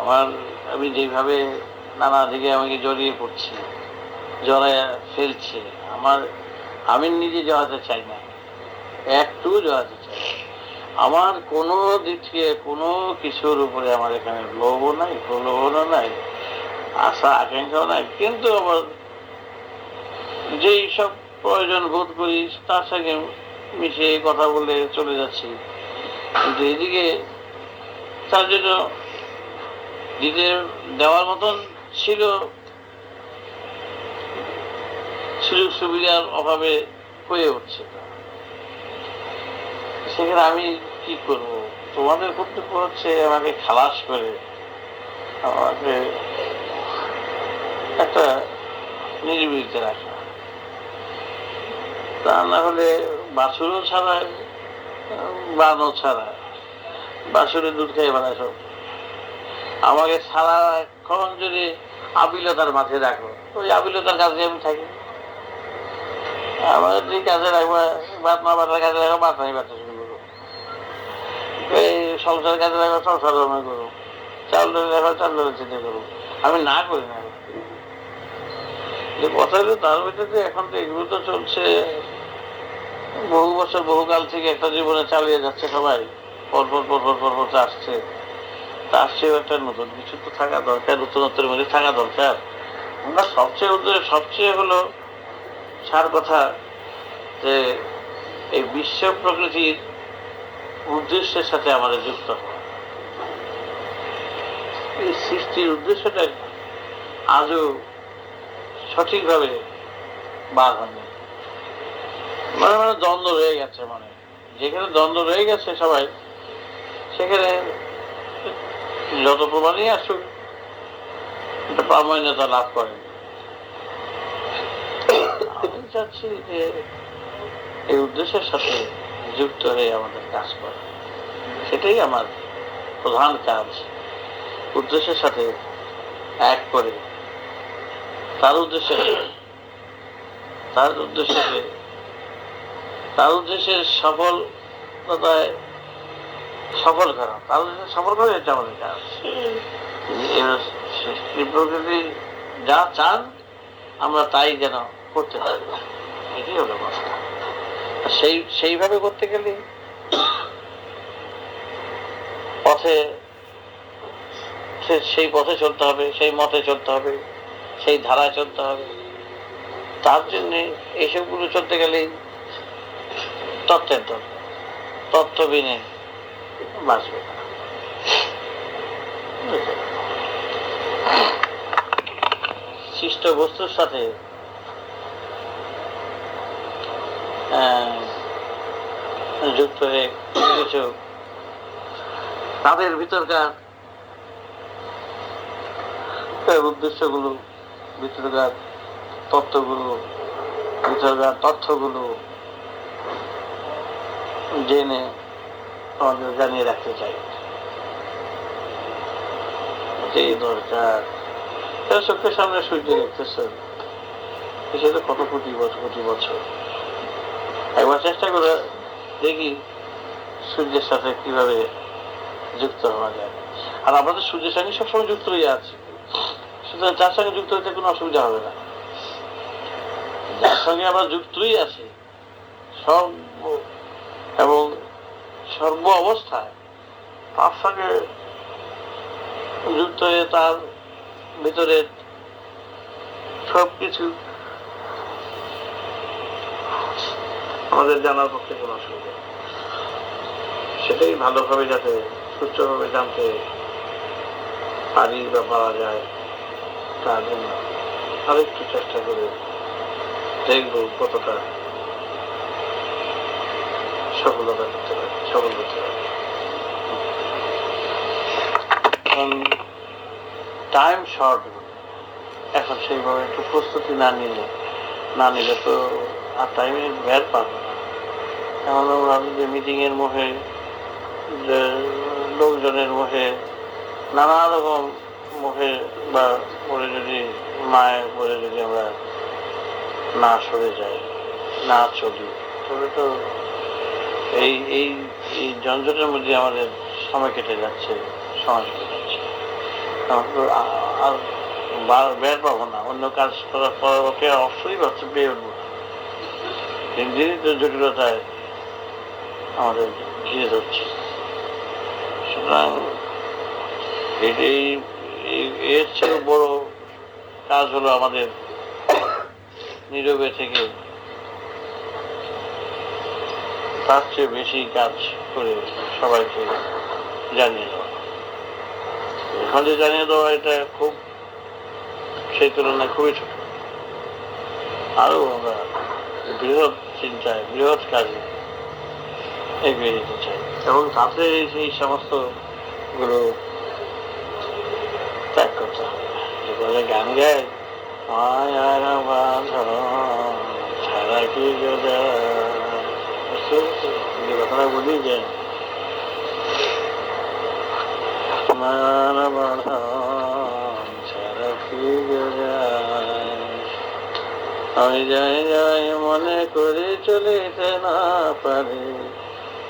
আমার, আমি যেভাবে নানা দিকে আমাকে জড়িয়ে পড়ছি জড়ায় ফেলছে, আমার, আমি নিজে জড়াতে চাই না। একটু জড়াতে চাই আমার কোনো দিক থেকে কোনো কিছুর উপরে আমার এখানে লোভও নাই, প্রলোভনও নাই, আশা, আকাঙ্ক্ষাও নাই। কিন্তু আমার যেই সব প্রয়োজন বোধ করি, তার সঙ্গে মিশে কথা বলে চলে যাচ্ছি। কিন্তু এদিকে তার জন্য দিতে দেওয়ার মতন ছিল। সুযোগ সুবিধার অভাবে হয়ে উঠছে। সেখানে আমি কি করব? তোমাদের কর্তব্য হচ্ছে? আমাকে খালাস করে। আমাকে একটা নিরিবিলিতে রাখা। তা না হলে বাছুরও ছাড়া বানও ছাড়া বাছুরের দুধ খাই বেড়ায় সব। আমাকে সারাক্ষণ যদি আবিলতার মাঝে রাখো, ওই আবিলতার কাজে আমি থাকি। কাজে কাজে কাজে চাল ধরে চিন্তা আমি না করি না। কথা তার ভিতরে এখন তো চলছে। বহু বছর, বহুকাল থেকে একটা জীবনে চালিয়ে যাচ্ছে সবাই। পরপর পরপর পরপর আসছে। তার চেয়েও একটা নতুন কিছু তো থাকা দরকার নতুনত্বের মধ্যে থাকা দরকার। আমরা সবচেয়ে উদ্দেশ্য সবচেয়ে হলো সার কথা যে, এই বিশ্ব প্রকৃতির উদ্দেশ্যের সাথে আমাদের যুক্ত এই সৃষ্টির উদ্দেশ্যটা আজও সঠিকভাবে বার হয়নি। মানে মানে দ্বন্দ্ব রয়ে গেছে মানে। যেখানে দ্বন্দ্ব রয়ে গেছে সবাই, সেখানে যত প্রমাণই আসুক একটা প্রামাণ্যতা লাভ করেন চাচ্ছি যে এই উদ্দেশ্যের সাথে যুক্ত হয়ে আমাদের কাজ করা। সেটাই আমার প্রধান কাজ। উদ্দেশ্যের সাথে এক করে। তার উদ্দেশ্যে তার উদ্দেশ্যে তার উদ্দেশ্যে সফলতায় সফল করা উদ্দেশ্যে সফল করা এটা আমাদের কাজ। প্রকৃতি যা চান আমরা তাই যেন করতে পারি। এটাই হলো কথা। সেই সেইভাবে করতে গেলে পথে সেই পথে চলতে হবে সেই মতে চলতে হবে সেই ধারায় চলতে হবে। তার জন্যে এইসবগুলো চলতে গেলেই তত্ত্বের দরকার। তত্ত্ব বিনে বাঁচবে? সৃষ্ট বস্তুর সাথে যুক্ত হয়ে কিছু তাদের ভিতরকার উদ্দেশ্যগুলো, ভিতরকার তত্ত্বগুলো, ভিতরকার তথ্যগুলো জেনে আমাদের জানিয়ে রাখতে চাই। দরকার। তারা চোখের সামনে সূর্য দেখতেছেন। সেটা কত কোটি বছর কোটি বছর। একবার চেষ্টা করে দেখি সূর্যের সাথে কীভাবে যুক্ত হওয়া যায়। আর আমরা তো সূর্যের সঙ্গে সবসময় যুক্ত হয়ে আছি। সুতরাং যার সঙ্গে যুক্ত হতে কোনো অসুবিধা হবে না। যার সঙ্গে আমরা যুক্তই আছি, সব এবং সর্ব অবস্থায় তার সঙ্গে যুক্ত হয়ে তার ভিতরে সব কিছু আমাদের জানার পক্ষে কোনো অসুবিধা। সেটাই ভালোভাবে যাতে সুস্থভাবে জানতে পারি বা পাওয়া যায় তার জন্য আরেকটু চেষ্টা করে দেখব কতটা সফলতা করতে পারি সফল করতে পারি টাইম শর্ট এখন সেইভাবে একটু প্রস্তুতি না নিলে না নিলে তো আর টাইমে বের পাবো এখন আমরা যে মিটিংয়ের মুখে, যে লোকজনের মুখে, নানা রকম মুখে বা পরে যদি মায়ের পরে যদি আমরা না সরে যাই, না চলি, তবে তো এই এই এই জঞ্জটের মধ্যে আমাদের সময় কেটে যাচ্ছে, সময় কেটে যাচ্ছে। আর বার- পাবো না, অন্য কাজ করার পর ওকে অবশ্যই হচ্ছে পেয়ে উঠবো। দিন দিনই তো জটিলতায় আমাদের ঘিরে ধরছে। সুতরাং এই- এর চেয়ে বড় কাজ হলো আমাদের নীরবে থেকে তার চেয়ে বেশি কাজ করে সবাইকে জানিয়ে দেওয়া। এখন যে জানিয়ে দেওয়া এটা খুব, সেই তুলনায় খুবই ছোট। আরও আমরা বৃহৎ চিন্তায়, বৃহৎ কাজে এগিয়ে যেতে চাই। এবং তাতে সেই সমস্তগুলো ত্যাগ করতে হবে। যেগুলো গান গায় মায়ার বাঁধন, ছাড়া কি গোজা যে কথাটা বলি যে মায়ার বাঁধন ছাড়া গোজা আমি যাই যাই, মনে করে চলিতে না পারি।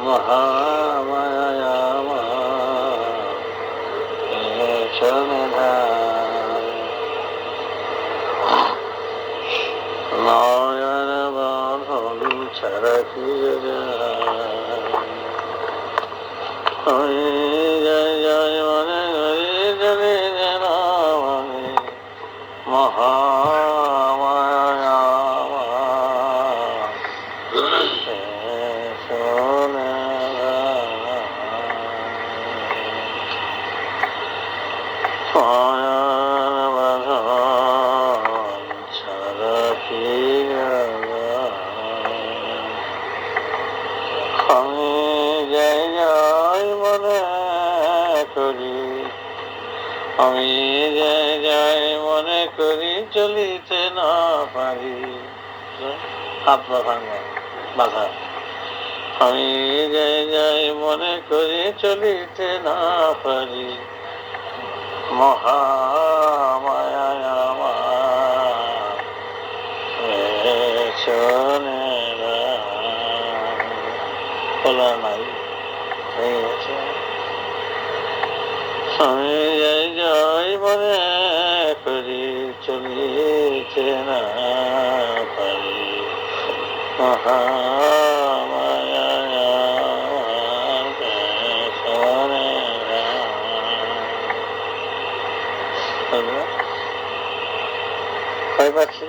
মহামায়া আমার। Oh, yeah. আমি যাই যাই মনে করি আমি যাই যাই মনে করি চলিতে না পারি। হাত পা বাধা আমি যাই যাই মনে করি চলিতে না পারি। মহামায়া శ్రీనాథై మహామయ కేశవనే పై పక్షి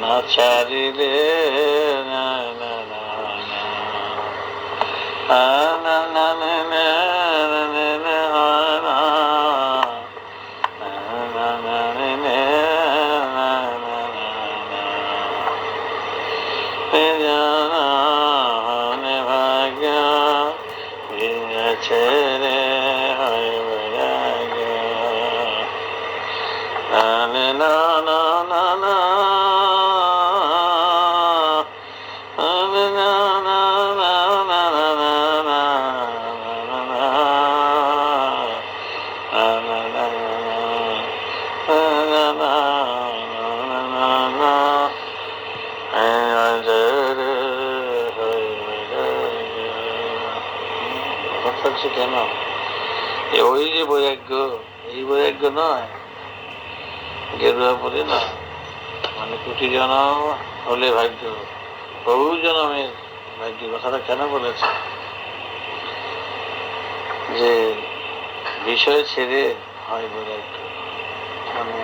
না ছাড়িলে না না না না না না না না হচ্ছে কেন ওই যে বৈরাগ্য, এই বৈরাগ্য নয়। গেরুয়া পরে না মানে কোটি জনম হলে ভাগ্য বহু জনমের ভাগ্য কথাটা কেন বলেছে? যে বিষয় ছেড়ে হয় বৈরাগ্য। মানে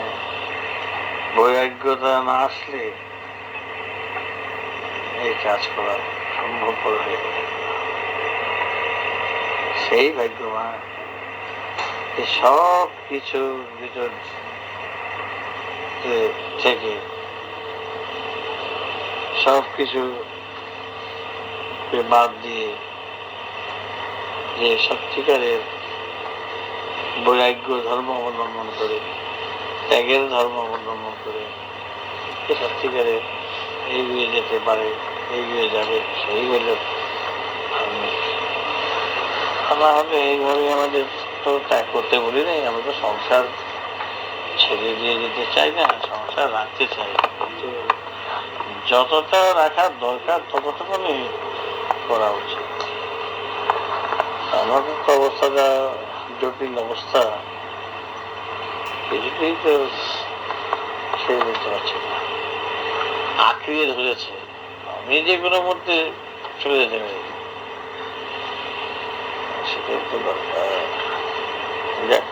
বৈরাগ্যতা না আসলে এই কাজ করা সম্ভব হবে সেই ভাগ্যবান সব কিছুর ভিতর থেকে সব কিছু বাদ দিয়ে যে সত্যিকারের বৈরাগ্য ধর্ম অবলম্বন করে, ত্যাগের ধর্ম অবলম্বন করে। সে সত্যিকারের এগিয়ে যেতে পারে, এগিয়ে যাবে, সেই আমি আমরা হলে এইভাবে আমাদের তো ত্যাগ করতে বলি নাই, আমরা তো সংসার ছেড়ে দিয়ে যেতে চাই না, সংসার রাখতে চাই। কিন্তু যতটা রাখার দরকার, ততটুকুনি করা উচিত। আমাদের তো অবস্থাটা জটিল অবস্থা কিছুতেই তো ছেড়ে দিতে পারছি না আঁকড়িয়ে ধরেছে আমি যে কোনো মধ্যে চলে যেতে পারি সেটাই তো দরকার যাক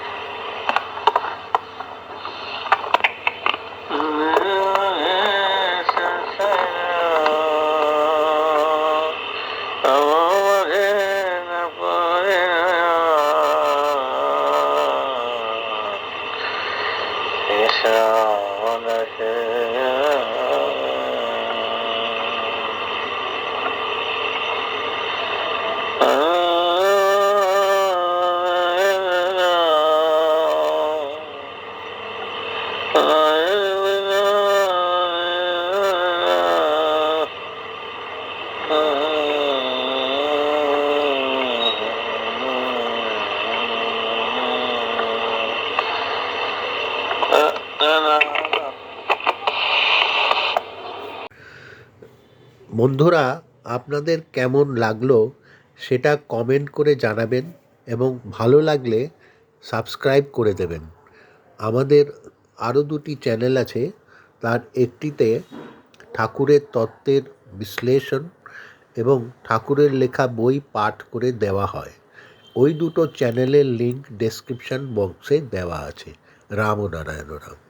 বন্ধুরা, আপনাদের কেমন লাগল সেটা কমেন্ট করে জানাবেন এবং ভালো লাগলে সাবস্ক্রাইব করে দেবেন। আমাদের আরও দুটি চ্যানেল আছে। তার একটিতে ঠাকুরের তত্ত্বের বিশ্লেষণ এবং ঠাকুরের লেখা বই পাঠ করে দেওয়া হয়। ওই দুটো চ্যানেলের লিঙ্ক ডেসক্রিপশন বক্সে দেওয়া আছে। রাম নারায়ণ রাম